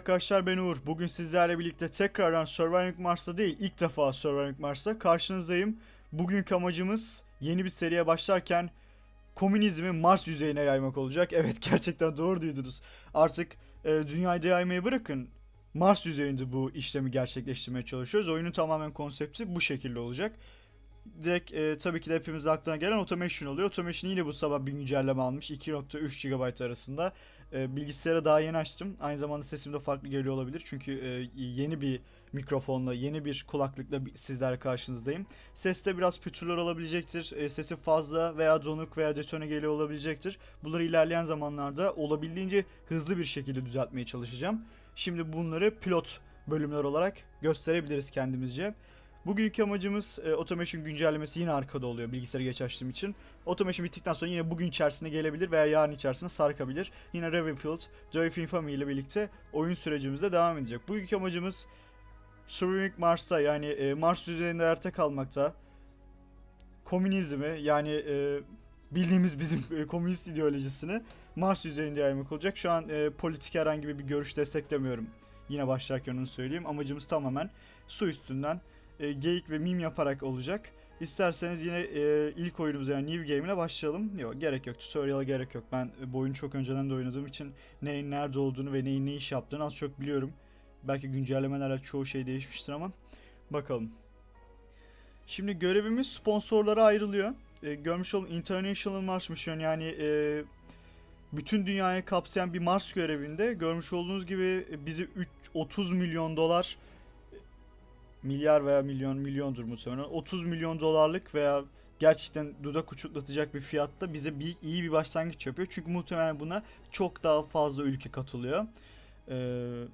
arkadaşlar ben Uğur. Bugün sizlerle birlikte tekrardan Surviving Mars'ta değil ilk defa Surviving Mars'ta karşınızdayım. Bugünkü amacımız yeni bir seriye başlarken komünizmi Mars yüzeyine yaymak olacak. Evet gerçekten doğru duydunuz. Artık e, dünyayı yaymayı bırakın. Mars yüzeyinde bu işlemi gerçekleştirmeye çalışıyoruz. Oyunun tamamen konsepti bu şekilde olacak. Direkt e, tabii ki de hepimizin aklına gelen Automation oluyor. Automation yine bu sabah bir güncelleme almış. 2.3 GB arasında. E, bilgisayara daha yeni açtım. Aynı zamanda sesim de farklı geliyor olabilir. Çünkü e, yeni bir mikrofonla, yeni bir kulaklıkla sizlerle karşınızdayım. Seste biraz pütürler olabilecektir. E, sesi fazla veya donuk veya detone geliyor olabilecektir. Bunları ilerleyen zamanlarda olabildiğince hızlı bir şekilde düzeltmeye çalışacağım. Şimdi bunları pilot bölümler olarak gösterebiliriz kendimizce. Bugünkü amacımız e, Automation güncellemesi yine arkada oluyor bilgisayarı geç açtığım için. Automation bittikten sonra yine bugün içerisinde gelebilir veya yarın içerisinde sarkabilir. Yine Ravenfield, Joy of ile birlikte oyun sürecimizde devam edecek. Bugünkü amacımız Surviving Mars'ta yani e, Mars üzerinde hayatta kalmakta. Komünizmi yani e, bildiğimiz bizim e, komünist ideolojisini Mars üzerinde yaymak olacak. Şu an e, politik herhangi bir görüş desteklemiyorum. Yine başlarken onu söyleyeyim. Amacımız tamamen su üstünden e, geyik ve mim yaparak olacak. İsterseniz yine e, ilk oyunumuza yani New Game ile başlayalım. Yok gerek yok. Tutorial'a gerek yok. Ben e, bu oyunu çok önceden de oynadığım için neyin nerede olduğunu ve neyin ne iş yaptığını az çok biliyorum. Belki güncellemelerle çoğu şey değişmiştir ama bakalım. Şimdi görevimiz sponsorlara ayrılıyor. E, görmüş olun International Mars Mission yani e, bütün dünyayı kapsayan bir Mars görevinde görmüş olduğunuz gibi bizi 3, 30 milyon dolar milyar veya milyon milyondur muhtemelen 30 milyon dolarlık veya gerçekten dudak uçuklatacak bir fiyatta bize bir, iyi bir başlangıç yapıyor. Çünkü muhtemelen buna çok daha fazla ülke katılıyor. Ee,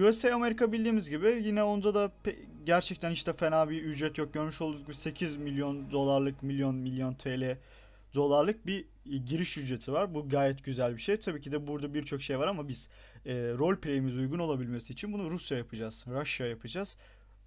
USA Amerika bildiğimiz gibi yine onda da gerçekten işte fena bir ücret yok. Görmüş olduğunuz gibi 8 milyon dolarlık milyon milyon TL dolarlık bir giriş ücreti var. Bu gayet güzel bir şey. Tabii ki de burada birçok şey var ama biz e, role play'imiz uygun olabilmesi için bunu Rusya yapacağız. Rusya yapacağız.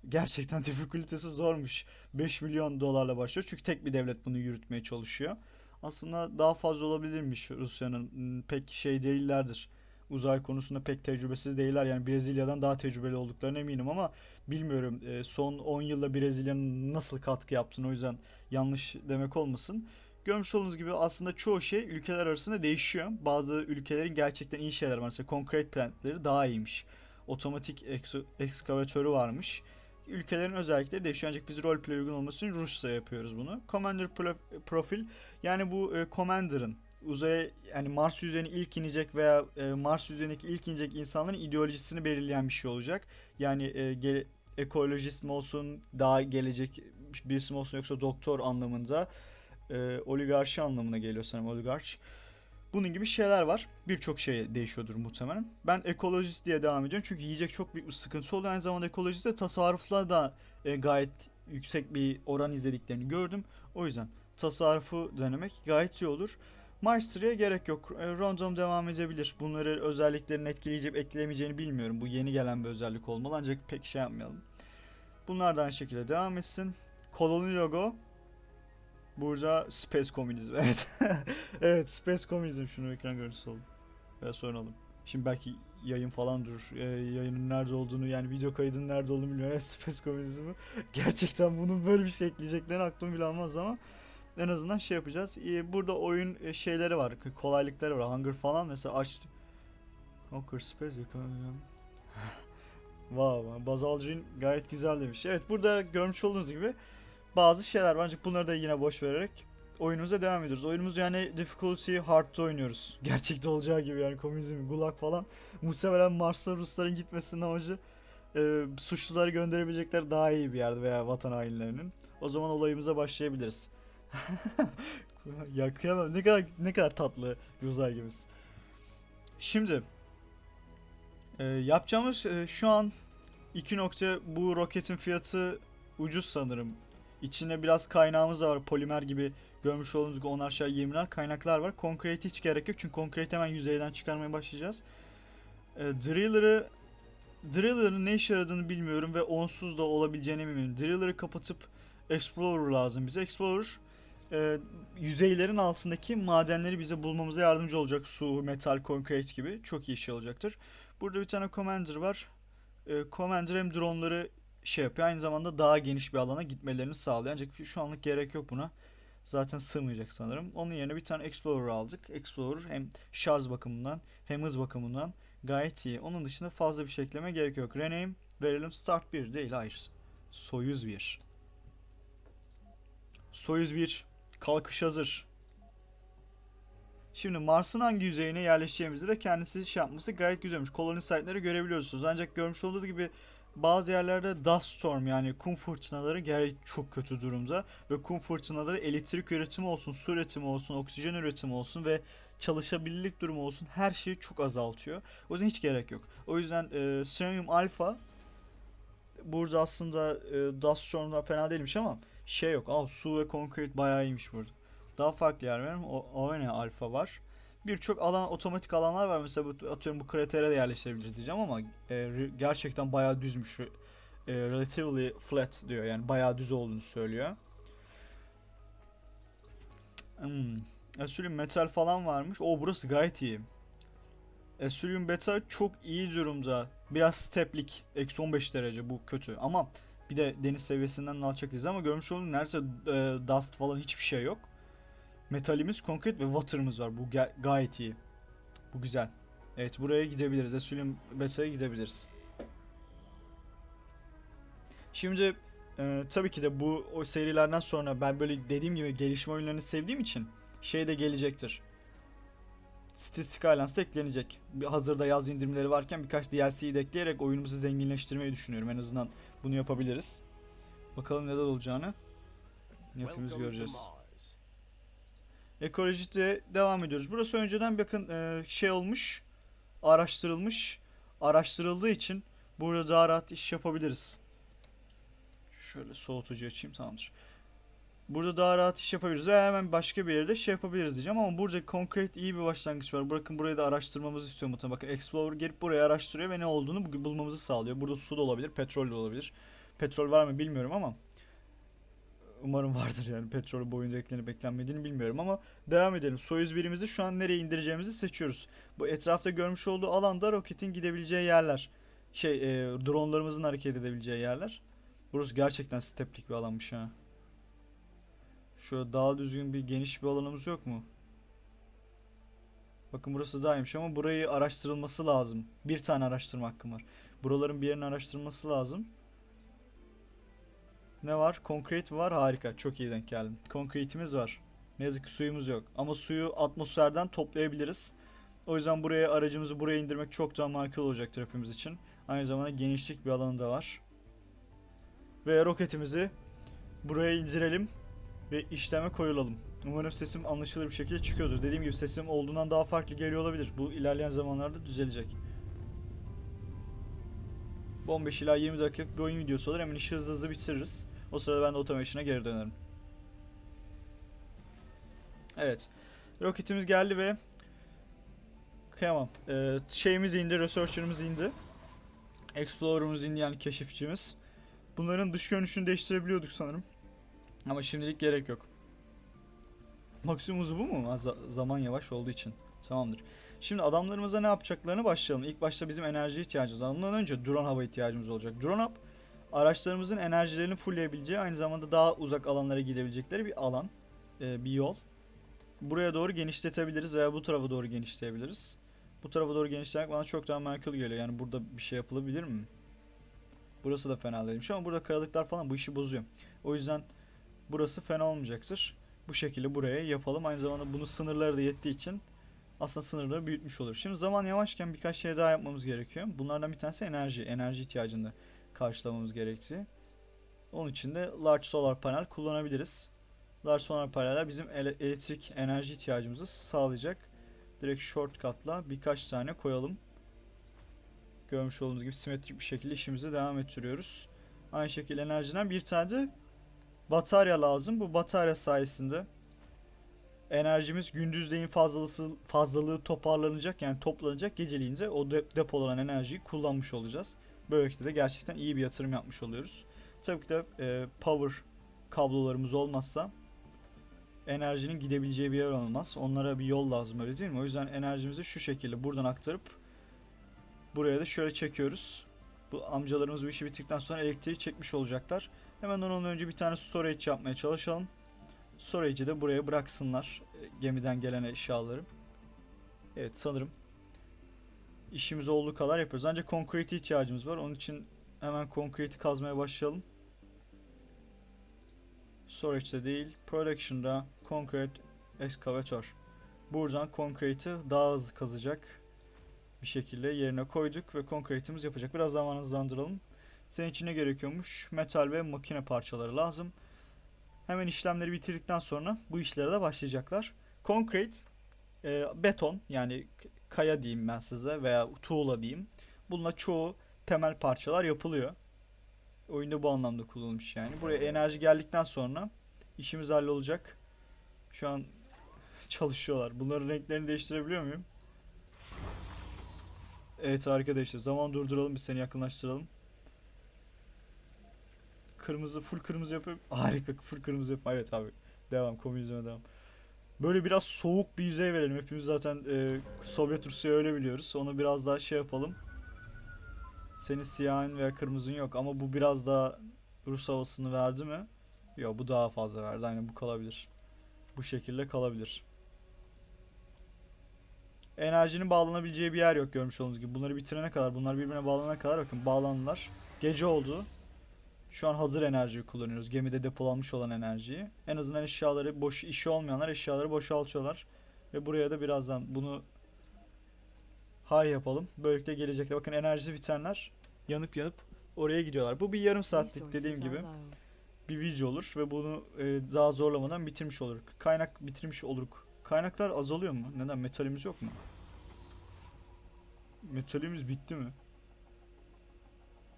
Gerçekten difficulty'si zormuş. 5 milyon dolarla başlıyor. Çünkü tek bir devlet bunu yürütmeye çalışıyor. Aslında daha fazla olabilirmiş Rusya'nın. Hmm, Pek şey değillerdir. Uzay konusunda pek tecrübesiz değiller. Yani Brezilya'dan daha tecrübeli olduklarına eminim ama bilmiyorum. e, Son 10 yılda Brezilya'nın nasıl katkı yaptığını o yüzden yanlış demek olmasın. Görmüş olduğunuz gibi aslında çoğu şey ülkeler arasında değişiyor. Bazı ülkelerin gerçekten iyi şeyler var. Mesela concrete plantleri daha iyiymiş. Otomatik ekskavatörü varmış ülkelerin özellikleri değişiyor. Ancak biz roleplay uygun olması için Rusça yapıyoruz bunu. Commander pro- profil yani bu e, Commander'ın uzaya yani Mars yüzeyine ilk inecek veya e, Mars yüzeyindeki ilk inecek insanların ideolojisini belirleyen bir şey olacak. Yani e, ge- ekolojist mi olsun, daha gelecek birisi mi olsun yoksa doktor anlamında e, oligarşi anlamına geliyor sanırım oligarş. Bunun gibi şeyler var. Birçok şey değişiyordur muhtemelen. Ben ekolojist diye devam ediyorum çünkü yiyecek çok büyük bir sıkıntı oluyor. Aynı zamanda ekolojiste tasarrufla da e, gayet yüksek bir oran izlediklerini gördüm. O yüzden tasarrufu denemek gayet iyi olur. Mastery'e gerek yok. E, random devam edebilir. Bunları özelliklerini etkileyecek etkilemeyeceğini bilmiyorum. Bu yeni gelen bir özellik olmalı ancak pek şey yapmayalım. Bunlar da aynı şekilde devam etsin. Koloni logo Burada Space Communism. Evet. evet Space Communism. Şunu ekran görüntüsü oldu. Veya soralım. Şimdi belki yayın falan durur. Ee, yayının nerede olduğunu yani video kaydının nerede olduğunu bilmiyorum. Evet Space Communism'ı. Gerçekten bunun böyle bir şey ekleyeceklerini aklım bile almaz ama en azından şey yapacağız. Ee, burada oyun e, şeyleri var. Kolaylıkları var. Hunger falan mesela aç. Hunger Space Wow, Buzz Aldrin gayet güzel demiş. Evet burada görmüş olduğunuz gibi bazı şeyler var ancak bunları da yine boş vererek oyunumuza devam ediyoruz. Oyunumuz yani difficulty hard'da oynuyoruz. Gerçekte olacağı gibi yani komünizm, gulag falan. Muhtemelen Mars'a Rusların gitmesinin amacı e, suçluları gönderebilecekler daha iyi bir yerde veya vatan hainlerinin. O zaman olayımıza başlayabiliriz. ya kıyamam ne kadar ne kadar tatlı bir uzay gemisi. Şimdi e, yapacağımız e, şu an 2 nokta bu roketin fiyatı ucuz sanırım. İçinde biraz kaynağımız da var. Polimer gibi görmüş olduğunuz gibi onar aşağı 20'ler kaynaklar var. Concrete hiç gerek yok çünkü concrete hemen yüzeyden çıkarmaya başlayacağız. E, Driller'ı Driller'ın ne işe yaradığını bilmiyorum ve onsuz da olabileceğine eminim. Driller'ı kapatıp Explorer lazım bize. Explorer e, yüzeylerin altındaki madenleri bize bulmamıza yardımcı olacak. Su, metal, concrete gibi çok iyi şey olacaktır. Burada bir tane commander var. Ee, commander hem dronları şey yapıyor. Aynı zamanda daha geniş bir alana gitmelerini sağlıyor. Ancak şu anlık gerek yok buna. Zaten sığmayacak sanırım. Onun yerine bir tane Explorer aldık. Explorer hem şarj bakımından hem hız bakımından gayet iyi. Onun dışında fazla bir şey ekleme gerek yok. Rename verelim Start 1 değil hayır. Soyuz 1. Soyuz 1. Kalkış hazır. Şimdi Mars'ın hangi yüzeyine yerleşeceğimizi de kendisi şey yapması gayet güzelmiş. Koloni site'leri görebiliyorsunuz. Ancak görmüş olduğunuz gibi bazı yerlerde dust storm yani kum fırtınaları gerçek çok kötü durumda. Ve kum fırtınaları elektrik üretimi olsun, su üretimi olsun, oksijen üretimi olsun ve çalışabilirlik durumu olsun her şeyi çok azaltıyor. O yüzden hiç gerek yok. O yüzden e, Selenium Alpha burada aslında e, Dust Storm'dan fena değilmiş ama şey yok. Aa, su ve concrete bayağı iyiymiş burada. Daha farklı yer benim. O, Ovene Alpha var. Birçok alan otomatik alanlar var. Mesela bu, atıyorum bu kratere de yerleştirebiliriz diyeceğim ama e, gerçekten bayağı düzmüş. E, relatively flat diyor. Yani bayağı düz olduğunu söylüyor. Hmm. Asylium metal falan varmış. O burası gayet iyi. Asylium beta çok iyi durumda. Biraz steplik. Eksi 15 derece bu kötü. Ama bir de deniz seviyesinden alçak değiliz ama görmüş olduğunuz neredeyse e, dust falan hiçbir şey yok. Metalimiz, konkret ve water'ımız var. Bu ga- gayet iyi. Bu güzel. Evet buraya gidebiliriz. Asylium beta'ya gidebiliriz. Şimdi e, tabii ki de bu o serilerden sonra ben böyle dediğim gibi gelişme oyunlarını sevdiğim için şey de gelecektir. City Skylines da eklenecek. Bir- Hazırda yaz indirimleri varken birkaç DLC'yi de ekleyerek oyunumuzu zenginleştirmeyi düşünüyorum. En azından bunu yapabiliriz. Bakalım neler olacağını hepimiz göreceğiz. Ekolojide devam ediyoruz. Burası önceden bakın e, şey olmuş, araştırılmış. Araştırıldığı için burada daha rahat iş yapabiliriz. Şöyle soğutucu açayım tamamdır. Burada daha rahat iş yapabiliriz ve hemen başka bir yerde şey yapabiliriz diyeceğim ama burada konkret iyi bir başlangıç var. Bırakın burayı da araştırmamızı istiyorum muhtemelen. Bakın Explorer gelip burayı araştırıyor ve ne olduğunu bu- bulmamızı sağlıyor. Burada su da olabilir, petrol de olabilir. Petrol var mı bilmiyorum ama umarım vardır yani petrol boyunda eklenip eklenmediğini bilmiyorum ama devam edelim. Soyuz birimizi şu an nereye indireceğimizi seçiyoruz. Bu etrafta görmüş olduğu alanda roketin gidebileceği yerler. Şey, e, dronlarımızın hareket edebileceği yerler. Burası gerçekten steplik bir alanmış ha. Şöyle daha düzgün bir geniş bir alanımız yok mu? Bakın burası iyiymiş ama burayı araştırılması lazım. Bir tane araştırma hakkım var. Buraların bir yerini araştırılması lazım. Ne var? Concrete var. Harika. Çok iyi denk geldim. Concrete'imiz var. Ne yazık ki suyumuz yok. Ama suyu atmosferden toplayabiliriz. O yüzden buraya aracımızı buraya indirmek çok daha makul olacaktır hepimiz için. Aynı zamanda genişlik bir alanı da var. Ve roketimizi buraya indirelim ve işleme koyulalım. Umarım sesim anlaşılır bir şekilde çıkıyordur. Dediğim gibi sesim olduğundan daha farklı geliyor olabilir. Bu ilerleyen zamanlarda düzelecek. Bu 15 ila 20 dakikalık bir oyun videosu olur. Hemen işi hızlı hızlı bitiririz. O sırada ben de automation'a geri dönerim. Evet. Roketimiz geldi ve Tamam. Ee, şeyimiz indi, researcher'ımız indi. Explorer'ımız indi yani keşifçimiz. Bunların dış görünüşünü değiştirebiliyorduk sanırım. Ama şimdilik gerek yok. Maksimum hızı bu mu? Ha, za- zaman yavaş olduğu için. Tamamdır. Şimdi adamlarımıza ne yapacaklarını başlayalım. İlk başta bizim enerji ihtiyacımız var. Önce drone hava ihtiyacımız olacak. Drone hub araçlarımızın enerjilerini fullleyebileceği aynı zamanda daha uzak alanlara gidebilecekleri bir alan. e, bir yol. Buraya doğru genişletebiliriz veya bu tarafa doğru genişleyebiliriz. Bu tarafa doğru genişlemek bana çok daha makul geliyor. Yani burada bir şey yapılabilir mi? Burası da fena değilmiş ama burada kayalıklar falan bu işi bozuyor. O yüzden burası fena olmayacaktır. Bu şekilde buraya yapalım. Aynı zamanda bunu sınırları da yettiği için aslında sınırları büyütmüş olur. Şimdi zaman yavaşken birkaç şey daha yapmamız gerekiyor. Bunlardan bir tanesi enerji. Enerji ihtiyacını karşılamamız gerektiği. Onun için de large solar panel kullanabiliriz. Large solar paneller bizim ele- elektrik enerji ihtiyacımızı sağlayacak. Direkt shortcut'la birkaç tane koyalım. Görmüş olduğunuz gibi simetrik bir şekilde işimizi devam ettiriyoruz. Aynı şekilde enerjiden bir tane de batarya lazım. Bu batarya sayesinde enerjimiz gündüzleyin fazlalığı, fazlalığı toparlanacak yani toplanacak geceliğin de o de, depolanan enerjiyi kullanmış olacağız. Böylelikle de gerçekten iyi bir yatırım yapmış oluyoruz. Tabii ki de e, power kablolarımız olmazsa enerjinin gidebileceği bir yer olmaz. Onlara bir yol lazım öyle değil mi? O yüzden enerjimizi şu şekilde buradan aktarıp Buraya da şöyle çekiyoruz. Bu amcalarımız bu işi bitirdikten sonra elektriği çekmiş olacaklar. Hemen ondan önce bir tane storage yapmaya çalışalım. Storage'i de buraya bıraksınlar. e, Gemiden gelen eşyaları. Evet sanırım işimiz olduğu kadar yapıyoruz. Ancak concrete ihtiyacımız var. Onun için hemen concrete'i kazmaya başlayalım. Storage'de değil, production'da concrete excavator. Buradan concrete'i daha hızlı kazacak bir şekilde yerine koyduk ve concrete'imiz yapacak. Biraz zaman hızlandıralım. Senin için ne gerekiyormuş? Metal ve makine parçaları lazım. Hemen işlemleri bitirdikten sonra bu işlere de başlayacaklar. Concrete, e, beton yani kaya diyeyim ben size veya tuğla diyeyim. Bununla çoğu temel parçalar yapılıyor. Oyunda bu anlamda kullanılmış yani. Buraya enerji geldikten sonra işimiz hallolacak. Şu an çalışıyorlar. Bunların renklerini değiştirebiliyor muyum? Evet harika değiştir. Zaman durduralım bir seni yakınlaştıralım. Kırmızı full kırmızı yapıp harika full kırmızı yap. Evet abi. Devam komünizme devam. Böyle biraz soğuk bir yüzey verelim. Hepimiz zaten e, Sovyet Rusya öyle biliyoruz. Onu biraz daha şey yapalım. Senin siyahın veya kırmızın yok ama bu biraz daha Rus havasını verdi mi? Yok bu daha fazla verdi. Aynen bu kalabilir. Bu şekilde kalabilir. Enerjinin bağlanabileceği bir yer yok görmüş olduğunuz gibi. Bunları bitirene kadar, bunlar birbirine bağlanana kadar bakın bağlandılar. Gece oldu. Şu an hazır enerjiyi kullanıyoruz. Gemide depolanmış olan enerjiyi. En azından eşyaları boş işi olmayanlar eşyaları boşaltıyorlar. Ve buraya da birazdan bunu hay yapalım. Böylelikle gelecekte bakın enerjisi bitenler yanıp yanıp oraya gidiyorlar. Bu bir yarım saatlik dediğim gibi bir video olur ve bunu e, daha zorlamadan bitirmiş oluruz. Kaynak bitirmiş oluruk. Kaynaklar azalıyor mu? Neden? Metalimiz yok mu? Metalimiz bitti mi?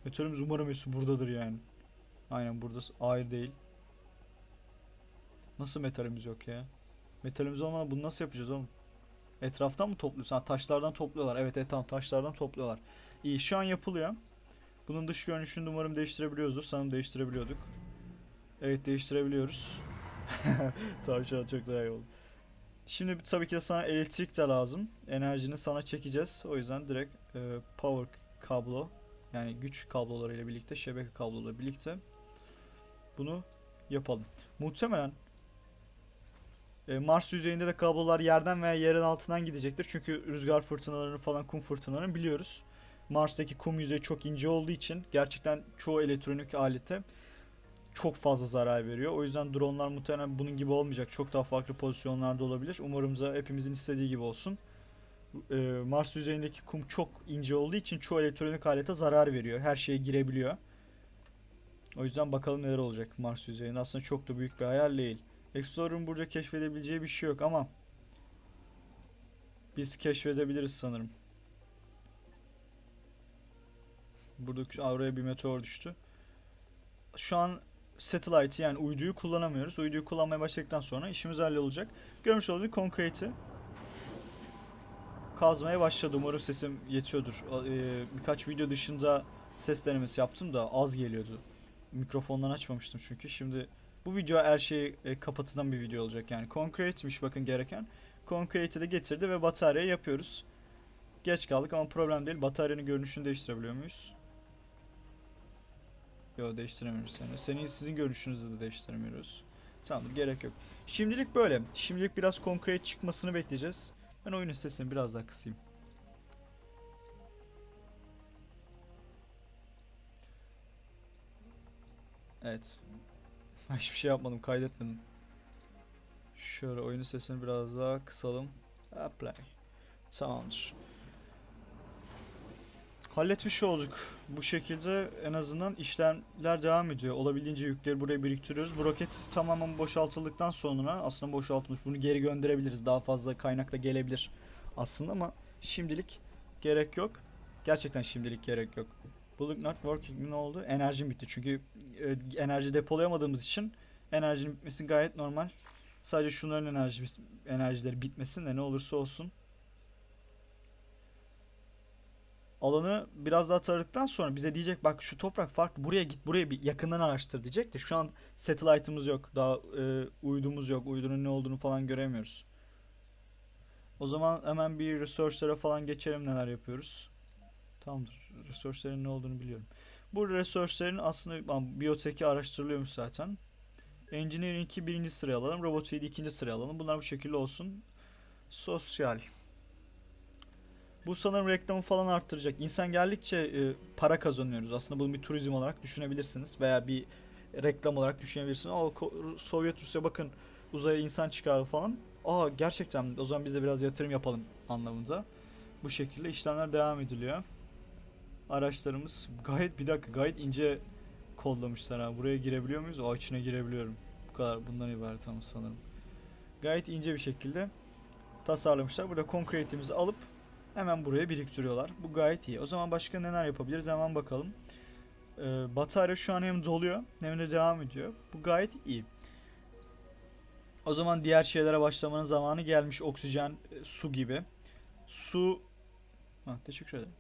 Metalimiz umarım hepsi buradadır yani. Aynen burada hayır değil. Nasıl metalimiz yok ya? Metalimiz olmadan bunu nasıl yapacağız oğlum? Etraftan mı topluyorsun? Ha, taşlardan topluyorlar. Evet evet tamam taşlardan topluyorlar. İyi şu an yapılıyor. Bunun dış görünüşünü umarım değiştirebiliyoruzdur. Sanırım değiştirebiliyorduk. Evet değiştirebiliyoruz. tamam şu an çok daha iyi oldu. Şimdi tabii ki de sana elektrik de lazım. Enerjini sana çekeceğiz. O yüzden direkt e, power kablo yani güç kablolarıyla birlikte şebeke kablolarıyla birlikte bunu yapalım. Muhtemelen e, Mars yüzeyinde de kablolar yerden veya yerin altından gidecektir. Çünkü rüzgar fırtınalarını falan kum fırtınalarını biliyoruz. Mars'taki kum yüzeyi çok ince olduğu için gerçekten çoğu elektronik alete çok fazla zarar veriyor. O yüzden dronlar muhtemelen bunun gibi olmayacak. Çok daha farklı pozisyonlarda olabilir. Umarım da hepimizin istediği gibi olsun. Ee, Mars yüzeyindeki kum çok ince olduğu için çoğu elektronik alete zarar veriyor. Her şeye girebiliyor. O yüzden bakalım neler olacak Mars yüzeyinde. Aslında çok da büyük bir hayal değil. Explorer'ın burada keşfedebileceği bir şey yok ama biz keşfedebiliriz sanırım. Burada auraya bir meteor düştü. Şu an satellite'i yani uyduyu kullanamıyoruz. Uyduyu kullanmaya başladıktan sonra işimiz hallolacak. Görmüş olduğunuz concrete'i kazmaya başladı. Umarım sesim yetiyordur. Ee, birkaç video dışında ses denemesi yaptım da az geliyordu. Mikrofondan açmamıştım çünkü. Şimdi bu video her şeyi e, kapatılan bir video olacak. Yani concrete'miş bakın gereken. Concrete'i de getirdi ve batarya yapıyoruz. Geç kaldık ama problem değil. Bataryanın görünüşünü değiştirebiliyor muyuz? Yok değiştiremiyoruz seni. Senin sizin görünüşünüzü de değiştiremiyoruz. Tamamdır gerek yok. Şimdilik böyle. Şimdilik biraz concrete çıkmasını bekleyeceğiz. Ben oyunun sesini biraz daha kısayım. Evet. Hiçbir şey yapmadım, kaydetmedim. Şöyle oyunun sesini biraz daha kısalım. Apply. Tamamdır. Halletmiş olduk. Bu şekilde en azından işlemler devam ediyor. Olabildiğince yükleri buraya biriktiriyoruz. Bu roket tamamen boşaltıldıktan sonra aslında boşaltılmış. Bunu geri gönderebiliriz. Daha fazla kaynakla gelebilir aslında ama şimdilik gerek yok. Gerçekten şimdilik gerek yok. Bullet not working ne oldu? Enerjim bitti. Çünkü e, enerji depolayamadığımız için enerjinin bitmesi gayet normal. Sadece şunların enerji enerjileri bitmesin de ne olursa olsun. alanı biraz daha taradıktan sonra bize diyecek bak şu toprak farklı buraya git buraya bir yakından araştır diyecek de şu an satellite'ımız yok daha e, uydumuz yok uydunun ne olduğunu falan göremiyoruz. O zaman hemen bir research'lara falan geçelim neler yapıyoruz. Tamamdır. Resource'lerin ne olduğunu biliyorum. Bu resource'lerin aslında biyoteki araştırılıyormuş zaten. Engineering'i birinci sıraya alalım. Robotiği de ikinci sıraya alalım. Bunlar bu şekilde olsun. Sosyal. Bu sanırım reklamı falan arttıracak. İnsan geldikçe e, para kazanıyoruz. Aslında bunu bir turizm olarak düşünebilirsiniz. Veya bir reklam olarak düşünebilirsiniz. Ko- Sovyet Rusya bakın uzaya insan çıkardı falan. Aa gerçekten o zaman biz de biraz yatırım yapalım anlamında. Bu şekilde işlemler devam ediliyor. Araçlarımız gayet bir dakika gayet ince kodlamışlar ha. Buraya girebiliyor muyuz? O içine girebiliyorum. Bu kadar bundan ibaret ama sanırım. Gayet ince bir şekilde tasarlamışlar. Burada concrete'imizi alıp hemen buraya biriktiriyorlar. Bu gayet iyi. O zaman başka neler yapabiliriz? Hemen bakalım. Ee, batarya şu an hem doluyor hem de devam ediyor. Bu gayet iyi. O zaman diğer şeylere başlamanın zamanı gelmiş. Oksijen, e, su gibi. Su... Ha, teşekkür ederim.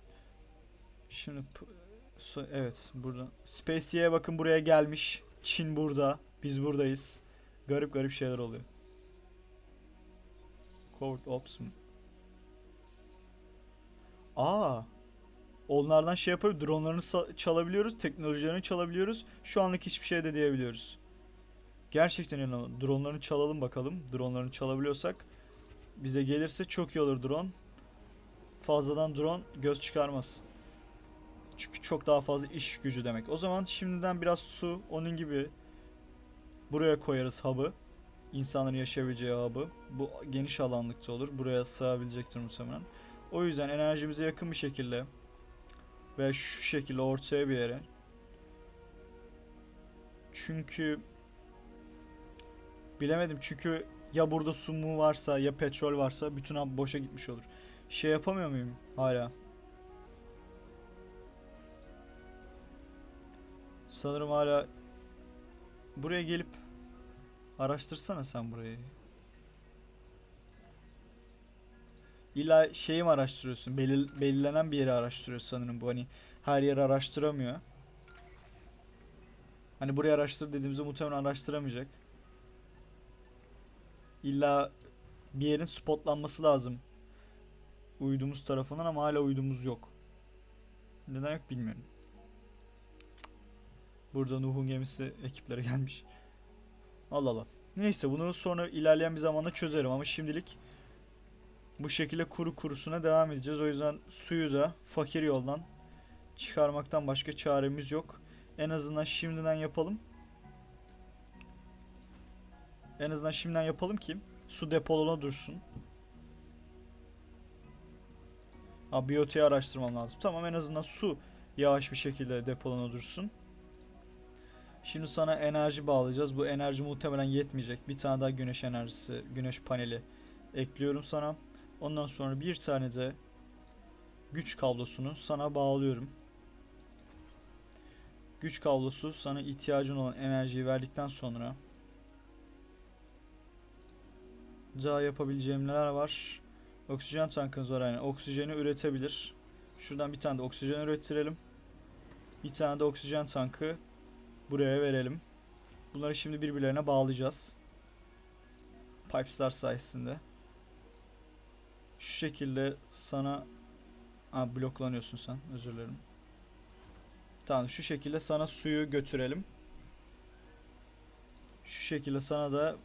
Şimdi evet burada. Space'ye bakın buraya gelmiş. Çin burada. Biz buradayız. Garip garip şeyler oluyor. Covert Ops mu? Aa. Onlardan şey yapabiliyoruz. Dronlarını çalabiliyoruz. Teknolojilerini çalabiliyoruz. Şu anlık hiçbir şey de diyebiliyoruz. Gerçekten inanılmaz. Dronlarını çalalım bakalım. Dronlarını çalabiliyorsak bize gelirse çok iyi olur drone. Fazladan drone göz çıkarmaz. Çünkü çok daha fazla iş gücü demek. O zaman şimdiden biraz su onun gibi buraya koyarız hub'ı. İnsanların yaşayabileceği hub'ı. Bu geniş alanlıkta olur. Buraya sığabilecektir muhtemelen. O yüzden enerjimize yakın bir şekilde ve şu şekilde ortaya bir yere. Çünkü bilemedim çünkü ya burada su mu varsa ya petrol varsa bütün hub boşa gitmiş olur. Şey yapamıyor muyum hala? Sanırım hala buraya gelip araştırsana sen burayı. İlla şeyi mi araştırıyorsun? Belir, belirlenen bir yeri araştırıyor sanırım bu hani her yeri araştıramıyor. Hani burayı araştır dediğimizde muhtemelen araştıramayacak. İlla bir yerin spotlanması lazım. Uydumuz tarafından ama hala uydumuz yok. Neden yok bilmiyorum. Burada Nuh'un gemisi ekipleri gelmiş. Allah Allah. Neyse bunu sonra ilerleyen bir zamanda çözerim ama şimdilik bu şekilde kuru kurusuna devam edeceğiz. O yüzden suyu da fakir yoldan çıkarmaktan başka çaremiz yok. En azından şimdiden yapalım. En azından şimdiden yapalım ki su depoluna dursun. Ha biyotiği araştırmam lazım. Tamam en azından su yavaş bir şekilde depolana dursun. Şimdi sana enerji bağlayacağız. Bu enerji muhtemelen yetmeyecek. Bir tane daha güneş enerjisi, güneş paneli ekliyorum sana. Ondan sonra bir tane de güç kablosunu sana bağlıyorum. Güç kablosu sana ihtiyacın olan enerjiyi verdikten sonra daha yapabileceğim neler var? Oksijen tankımız var yani. Oksijeni üretebilir. Şuradan bir tane de oksijen ürettirelim. Bir tane de oksijen tankı buraya verelim. Bunları şimdi birbirlerine bağlayacağız. Pipestar sayesinde. Şu şekilde sana ha, bloklanıyorsun sen. Özür dilerim. Tamam şu şekilde sana suyu götürelim. Şu şekilde sana da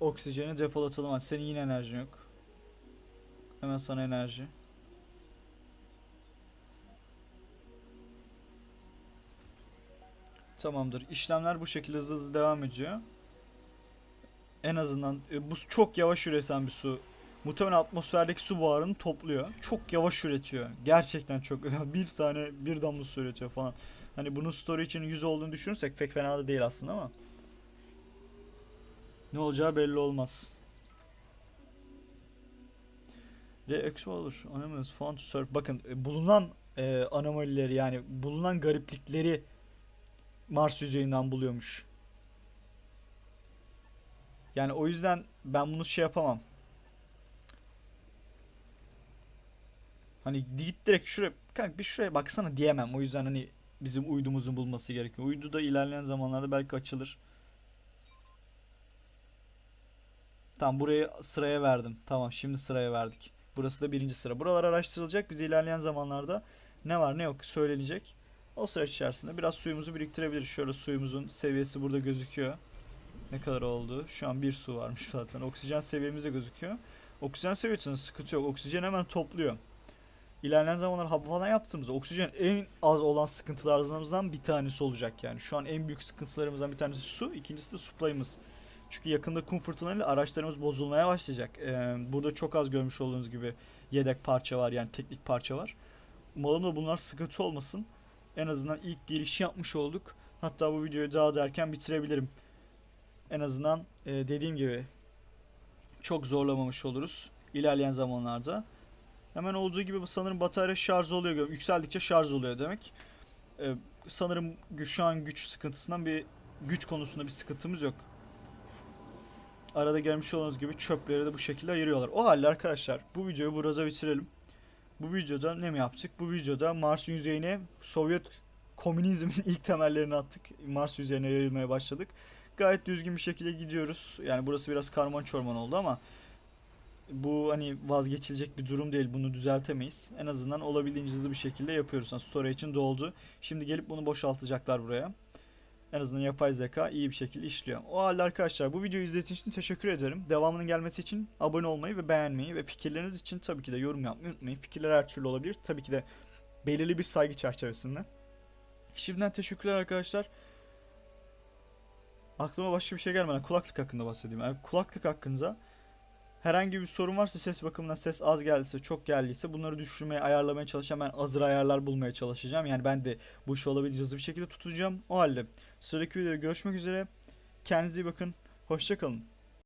oksijeni depolatalım. Senin yine enerjin yok. Hemen sana enerji. Tamamdır. İşlemler bu şekilde hızlı hızlı devam ediyor. En azından e, bu çok yavaş üreten bir su. Muhtemelen atmosferdeki su buharını topluyor. Çok yavaş üretiyor. Gerçekten çok. bir tane bir damla su üretiyor falan. Hani bunun story için 100 olduğunu düşünürsek pek fena da değil aslında ama. Ne olacağı belli olmaz. Olur. Anomalies found to serve. Bakın e, bulunan e, anomalileri yani bulunan gariplikleri Mars yüzeyinden buluyormuş. Yani o yüzden ben bunu şey yapamam. Hani git direkt şuraya kanka bir şuraya baksana diyemem. O yüzden hani bizim uydumuzun bulması gerekiyor. Uydu da ilerleyen zamanlarda belki açılır. Tamam burayı sıraya verdim. Tamam şimdi sıraya verdik. Burası da birinci sıra. Buralar araştırılacak. Bize ilerleyen zamanlarda ne var ne yok söylenecek. O süreç içerisinde biraz suyumuzu biriktirebiliriz. Şöyle suyumuzun seviyesi burada gözüküyor. Ne kadar oldu? Şu an bir su varmış zaten. Oksijen seviyemiz de gözüküyor. Oksijen seviyesinde sıkıntı yok. Oksijen hemen topluyor. İlerleyen zamanlar hava falan yaptığımızda oksijen en az olan sıkıntılarımızdan bir tanesi olacak yani. Şu an en büyük sıkıntılarımızdan bir tanesi su, ikincisi de supply'ımız. Çünkü yakında kum fırtınalarıyla araçlarımız bozulmaya başlayacak. Ee, burada çok az görmüş olduğunuz gibi yedek parça var yani teknik parça var. Umarım da bunlar sıkıntı olmasın. En azından ilk girişi yapmış olduk. Hatta bu videoyu daha da erken bitirebilirim. En azından e, dediğim gibi çok zorlamamış oluruz ilerleyen zamanlarda. Hemen olduğu gibi sanırım batarya şarj oluyor. Yükseldikçe şarj oluyor demek. Ee, sanırım şu an güç sıkıntısından bir güç konusunda bir sıkıntımız yok. Arada gelmiş olduğunuz gibi çöpleri de bu şekilde ayırıyorlar. O halde arkadaşlar bu videoyu burada bitirelim. Bu videoda ne mi yaptık? Bu videoda Mars yüzeyine Sovyet komünizmin ilk temellerini attık. Mars yüzeyine yayılmaya başladık. Gayet düzgün bir şekilde gidiyoruz. Yani burası biraz karman çorman oldu ama bu hani vazgeçilecek bir durum değil. Bunu düzeltemeyiz. En azından olabildiğince hızlı bir şekilde yapıyoruz. Yani story için doldu. Şimdi gelip bunu boşaltacaklar buraya. En azından yapay zeka iyi bir şekilde işliyor. O halde arkadaşlar bu videoyu izlediğiniz için teşekkür ederim. Devamının gelmesi için abone olmayı ve beğenmeyi ve fikirleriniz için tabii ki de yorum yapmayı unutmayın. Fikirler her türlü olabilir. Tabii ki de belirli bir saygı çerçevesinde. Şimdiden teşekkürler arkadaşlar. Aklıma başka bir şey gelmeden kulaklık hakkında bahsedeyim. Yani kulaklık hakkında herhangi bir sorun varsa ses bakımından ses az geldiyse çok geldiyse bunları düşürmeye ayarlamaya çalışacağım. Ben hazır ayarlar bulmaya çalışacağım. Yani ben de bu işi olabildiğince hızlı bir şekilde tutacağım. O halde sıradaki videoda görüşmek üzere. Kendinize iyi bakın. Hoşçakalın.